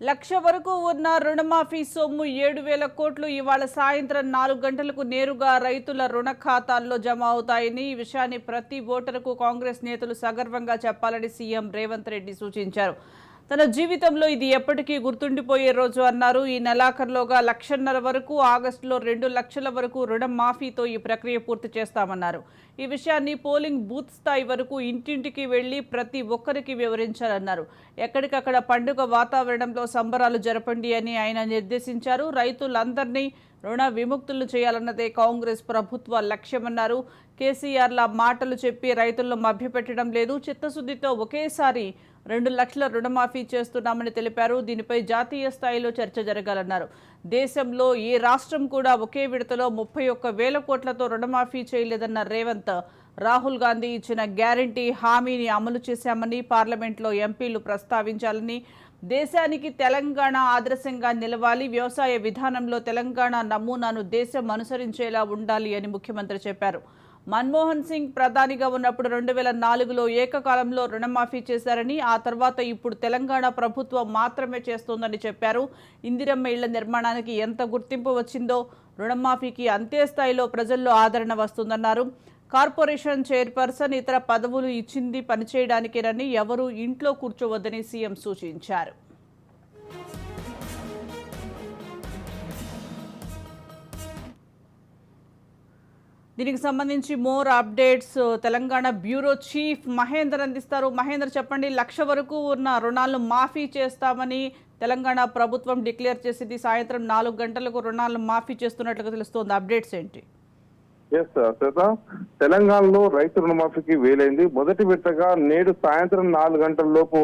లక్ష వరకు ఉన్న రుణమాఫీ సొమ్ము ఏడు వేల కోట్లు. ఇవాళ సాయంత్రం నాలుగు గంటలకు నేరుగా రైతుల రుణ ఖాతాల్లో జమ అవుతాయని ఈ విషయాన్ని ప్రతి ఓటరుకు కాంగ్రెస్ నేతలు సగర్వంగా చెప్పాలని సీఎం రేవంత్ రెడ్డి సూచించారు. తన జీవితంలో ఇది ఎప్పటికీ గుర్తుండిపోయే రోజు అన్నారు. ఈ నెలాఖరులోగా లక్షన్నర వరకు ఆగస్టులో రెండు లక్షల వరకు రుణ మాఫీతో ఈ ప్రక్రియ పూర్తి చేస్తామన్నారు. ఈ విషయాన్ని పోలింగ్ బూత్ స్థాయి వరకు ఇంటింటికి వెళ్ళి ప్రతి ఒక్కరికి వివరించాలన్నారు ఎక్కడికక్కడ పండుగ వాతావరణంలో సంబరాలు జరపండి అని ఆయన నిర్దేశించారు. రైతులందరినీ రుణ విముక్తులు చేయాలన్నదే కాంగ్రెస్ ప్రభుత్వ లక్ష్యమన్నారు. కేసీఆర్ల మాటలు చెప్పి రైతులను మభ్యపెట్టడం లేదు. చిత్తశుద్ధితో ఒకేసారి రెండు లక్షల రుణమాఫీ చేస్తున్నామని తెలిపారు. దీనిపై జాతీయ స్థాయిలో చర్చ జరగాలన్నారు. దేశంలో ఏ రాష్ట్రం కూడా ఒకే విడతలో ముప్పై ఒక్క వేల కోట్లతో రుణమాఫీ చేయలేదన్న రేవంత్ రాహుల్ గాంధీ ఇచ్చిన గ్యారంటీ హామీని అమలు చేశామని పార్లమెంట్లో ఎంపీలు ప్రస్తావించాలని దేశానికి తెలంగాణ ఆదర్శంగా నిలవాలి వ్యవసాయ విధానంలో తెలంగాణ నమూనాను దేశం అనుసరించేలా ఉండాలి అని ముఖ్యమంత్రి చెప్పారు. మన్మోహన్ సింగ్ ప్రధానిగా ఉన్నప్పుడు రెండు వేల నాలుగులో ఏకకాలంలో రుణమాఫీ చేశారని ఆ తర్వాత ఇప్పుడు తెలంగాణ ప్రభుత్వం మాత్రమే చేస్తోందని చెప్పారు. ఇందిరమ్మ ఇళ్ళ నిర్మాణానికి ఎంత గుర్తింపు వచ్చిందో రుణమాఫీకి అంతే స్థాయిలో ప్రజల్లో ఆదరణ వస్తుందన్నారు. కార్పొరేషన్ చైర్పర్సన్ ఇతర పదవులు ఇచ్చింది పనిచేయడానికేనని ఎవరూ ఇంట్లో కూర్చోవద్దని సీఎం సూచించారు. దీనికి సంబంధించి more updates Telangana bureau chief Mahender అందిస్తారు. మహేందర్ చెప్పండి లక్ష వరకు ఉన్న రుణాలను మాఫీ చేస్తామని తెలంగాణ ప్రభుత్వం డిక్లేర్ చేసింది. సాయంత్రం నాలుగు గంటలకు రుణాలను మాఫీ చేస్తున్నట్లుగా తెలుస్తోంది. అప్డేట్స్ ఏంటి? ఎస్ తెలంగాణలో రైతు రుణమాఫీకి వీలైంది. మొదటి విడతగా నేడు సాయంత్రం నాలుగు గంటల లోపు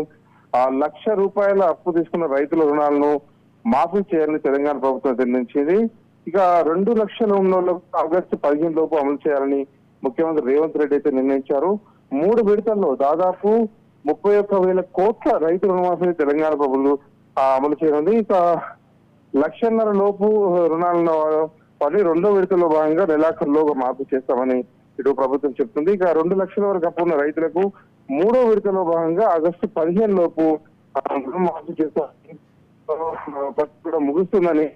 ఆ లక్ష రూపాయల అప్పు తీసుకున్న రైతుల రుణాలను మాఫీ చేయాలని తెలంగాణ ప్రభుత్వం నిర్ణయించింది. ఇక రెండు లక్షల ఉన్న ఆగస్టు పదిహేను లోపు అమలు చేయాలని ముఖ్యమంత్రి రేవంత్ రెడ్డి అయితే నిర్ణయించారు. మూడు విడతల్లో దాదాపు ముప్పై ఒక్క వేల కోట్ల రైతు రుణమాఫీని తెలంగాణ ప్రభుత్వం అమలు చేయనుంది. ఇక లక్షన్నర లోపు రుణాలను పని రెండో విడతలో భాగంగా నెలాఖరులోగా మార్పు చేస్తామని ఇటు ప్రభుత్వం చెప్తుంది. ఇక రెండు లక్షల వరకు అప్పు ఉన్న రైతులకు మూడో విడతలో భాగంగా ఆగస్టు పదిహేను లోపు ఆ, మార్పు చేస్తామని కూడా ముగుస్తుందని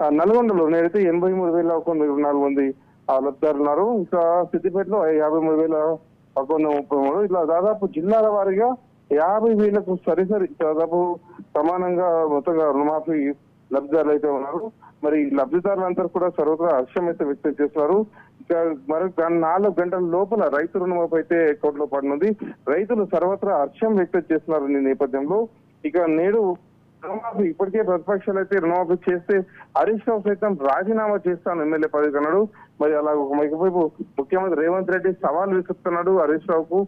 నల్గొండలో నేనైతే ఎనభై మూడు వేల ఒక వంద నాలుగు మంది ఆ, లబ్ధిదారులు ఉన్నారు ఇంకా సిద్దిపేటలో యాభై మూడు వేల ఒక వంద ముప్పై మూడు. ఇట్లా దాదాపు జిల్లాల వారీగా యాభై వేలకు సరిసరి దాదాపు సమానంగా మొత్తంగా రుణమాఫీ లబ్ధిదారులు అయితే ఉన్నారు. మరి ఈ లబ్ధిదారులందరూ కూడా సర్వత్రా హర్షం అయితే వ్యక్తం చేస్తున్నారు. ఇక మరి దాని నాలుగు గంటల లోపల రైతు రుణమాఫీ అయితే కోర్టులో పడినది. రైతులు సర్వత్రా హర్షం వ్యక్తం చేస్తున్నారు ఈ నేపథ్యంలో. ఇక నేడు రుణమాఫీ. ఇప్పటికే ప్రతిపక్షాలు అయితే రుణమాఫీ చేస్తే హరీష్ రావు సైతం రాజీనామా చేస్తాను ఎమ్మెల్యే పదవికి అన్నాడు మరి అలా ఒక ముఖ్యమంత్రి రేవంత్ రెడ్డి సవాల్ విసురుతున్నాడు హరీష్ రావుకు.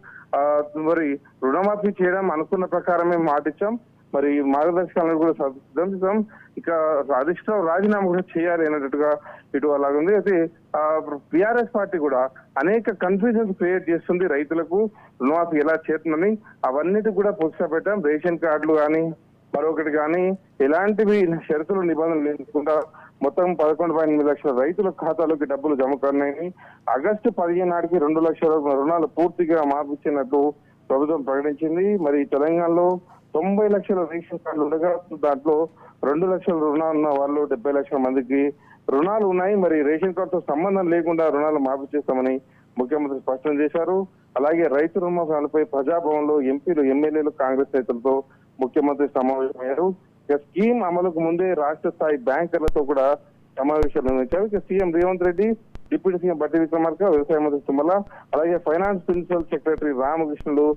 మరి రుణమాఫీ చేయడం అనుకున్న ప్రకారమే మాటిచ్చాం. మరి మార్గదర్శకాలను కూడా సిద్ధం ఇక హరీష్ రావు రాజీనామా కూడా చేయాలి అన్నట్టుగా ఇటు అలాగుంది. అయితే బీఆర్ఎస్ పార్టీ కూడా అనేక కన్ఫ్యూజన్స్ క్రియేట్ చేస్తుంది రైతులకు. రుణమాఫీ ఎలా చేస్తుందని అవన్నిటి కూడా పుస్తక రేషన్ కార్డులు కానీ మరొకటి కానీ ఎలాంటివి షరతులు నిబంధనలు లేకుండా మొత్తం పదకొండు పాయింట్ ఎనిమిది లక్షల రైతుల ఖాతాలోకి డబ్బులు జమ కానున్నాయని ఆగస్టు పదిహేను నాటికి రెండు లక్షల రుణాలు పూర్తిగా మార్పిచ్చినట్టు ప్రభుత్వం ప్రకటించింది. మరి తెలంగాణలో తొంభై లక్షల రేషన్ కార్డులు ఉండగా దాంట్లో రెండు లక్షల రుణాలు ఉన్న వాళ్ళు డెబ్బై లక్షల మందికి రుణాలు ఉన్నాయి. మరి రేషన్ కార్డుతో సంబంధం లేకుండా రుణాలు మార్పు చేస్తామని ముఖ్యమంత్రి స్పష్టం చేశారు. అలాగే రైతు రుణమాఫీలపై ప్రజాభవన్లో ఎంపీలు ఎమ్మెల్యేలు కాంగ్రెస్ నేతలతో ముఖ్యమంత్రి సమావేశమయ్యారు ఇక స్కీమ్ అమలుకు ముందే రాష్ట్ర స్థాయి బ్యాంకర్లతో కూడా సమావేశాలు నిర్వహించారు. ఇక CM Revanth Reddy deputy CM Bhatti Vikramarka వ్యవసాయ మంత్రి తుమ్మల అలాగే ఫైనాన్స్ ప్రిన్సిపల్ సెక్రటరీ రామకృష్ణులు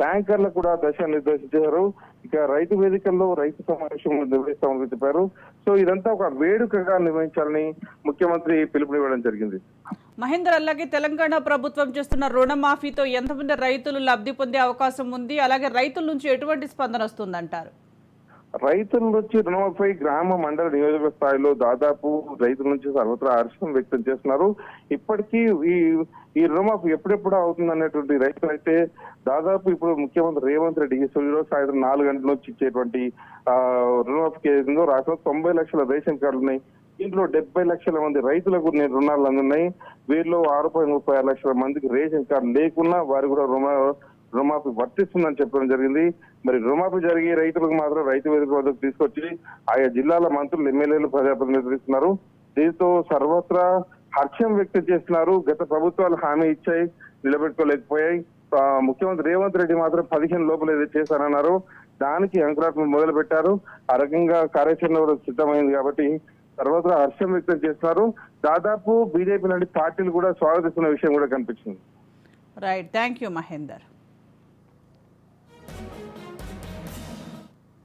బ్యాంకర్లకు కూడా దశ నిర్దేశించారు. ఇక రైతు వేదికల్లో రైతు సమావేశం నిర్వహిస్తామని చెప్పారు. సో ఇదంతా ఒక వేడుకగా నిర్వహించాలని ముఖ్యమంత్రి పిలుపునివ్వడం జరిగింది. మహేందర్ అలాగే తెలంగాణ ప్రభుత్వం చేస్తున్న రుణమాఫీతో ఎంతమంది రైతులు లబ్ధి పొందే అవకాశం ఉంది? అలాగే రైతుల నుంచి ఎటువంటి స్పందన వస్తుందంటారు? రైతుల నుంచి రుణమాఫీ గ్రామ మండల నియోజక స్థాయిలో దాదాపు రైతుల నుంచి సర్వత్రా హర్షం వ్యక్తం చేస్తున్నారు. ఇప్పటికీ ఈ ఈ రుణమాఫీ ఎప్పుడెప్పుడు అవుతుంది అనేటువంటి రైతులు అయితే దాదాపు ఇప్పుడు ముఖ్యమంత్రి రేవంత్ రెడ్డి ఈ రోజు సాయంత్రం నాలుగు గంటల నుంచి ఇచ్చేటువంటి ఆ రుణమాఫీ ఏదో రాష్ట్రంలో తొంభై లక్షల రేషన్ కార్డులు ఉన్నాయి దీంట్లో డెబ్బై లక్షల మంది రైతులకు నేను రుణాలు అందున్నాయి. వీరిలో ఆరు పాయింట్ ముప్పై ఆరు లక్షల మందికి రేషన్ కార్డు లేకున్నా వారు కూడా రుణ రుణమాఫీ వర్తిస్తుందని చెప్పడం జరిగింది. మరి రుణమాఫీ జరిగి రైతులకు మాత్రం రైతు వేదిక వద్దకు తీసుకొచ్చి ఆయా జిల్లాల మంత్రులు ఎమ్మెల్యేలు ప్రజాప్రతినిధులు ఇస్తున్నారు. దీంతో సర్వత్రా హర్షం వ్యక్తం చేస్తున్నారు. గత ప్రభుత్వాలు హామీ ఇచ్చాయి నిలబెట్టుకోలేకపోయాయి. ముఖ్యమంత్రి రేవంత్ రెడ్డి మాత్రం పదిహేను లోపల ఏదో చేశారన్నారు దానికి అంకురాత్మ మొదలు పెట్టారు. ఆ రకంగా కార్యాచరణ కూడా సిద్ధమైంది కాబట్టి తర్వాత హర్షం వ్యక్తం చేస్తున్నారు. దాదాపు బీజేపీ లాంటి పార్టీలు కూడా స్వాగతిస్తున్న విషయం కూడా కనిపించింది. Right thank you Mahender.